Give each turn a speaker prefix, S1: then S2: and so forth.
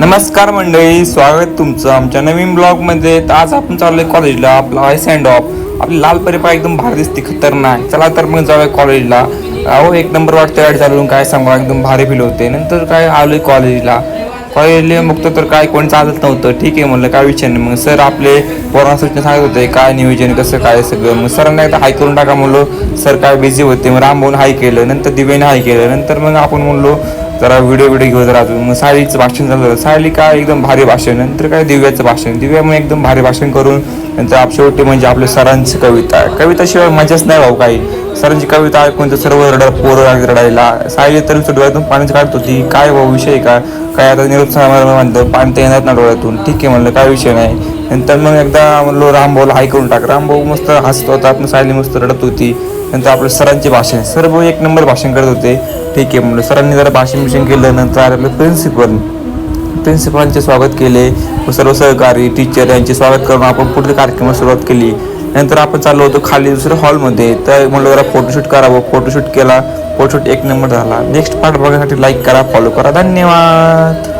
S1: नमस्कार मंडळी स्वागत तुमचं आमच्या नवीन ब्लॉगमध्ये. तर आज आपण चाललोय कॉलेजला आपला आय सँड ऑफ आपली लाल परिपा एकदम भारी दिसते खतरनाक. चला तर मग जाऊया कॉलेजला. अहो एक नंबर वाटतं ॲड चालवून काय सांगू एकदम भारी फील होते. नंतर काय आलोय कॉलेजला. कॉलेजला मुक्त तर काय कोण चालत नव्हतं. ठीक आहे म्हणलं काय विचार नाही. मग सर आपले पोरांना सूचना सांगत होते काय नियोजन कसं काय सगळं. मग सरांना एकदा हाय करून टाका म्हणलो. सर काय बिझी होते. मग रामभाऊन हाय केलं. नंतर दिव्याने हाय केलं. नंतर मग आपण म्हणलो जरा व्हिडिओ व्हिडिओ घेऊ जरा अजून. मग सायलीचं भाषण झालं. सायली काय एकदम भारी भाषण नंतर काय दिव्याचं भाषण. दिव्या मग एकदम भारी भाषण करून नंतर शेवटी म्हणजे आपल्या सरांची कविता. कविताशिवाय मजाच नाही भाऊ काही. सरांची कविता ऐकून तर सर्व रड पोरं रडायला. सायली तर नुसतं डोळ्यातून पाणी काढत होती. काय भाऊ विषय का? काय आता निरोप समारंभ म्हणतं पाणी तर येणार ना डोळ्यातून. ठीक आहे म्हणलं काय विषय नाही. नंतर मग एकदा म्हणलो रामभाऊला हाय करून टाक. रामभाऊ मस्त हसत होता. आपण सायली मस्त रडत होती. नंतर आपलं सरांचे भाषण. सर भाऊ एक नंबर भाषण करत होते. ठीक आहे म्हणलं. सरांनी जरा भाषण मिशन केलं. नंतर आपलं प्रिन्सिपल प्रिन्सिपलांचे स्वागत केले. व सर्व सहकारी टीचर यांचे स्वागत करून आपण पुढील कार्यक्रमास सुरुवात केली. नंतर आपण चाललो होतो खाली दुसऱ्या हॉलमध्ये तर म्हणलं जरा फोटोशूट करावं. फोटोशूट केला. फोटोशूट एक नंबर झाला. नेक्स्ट पार्ट बघण्यासाठी लाईक करा फॉलो करा. धन्यवाद.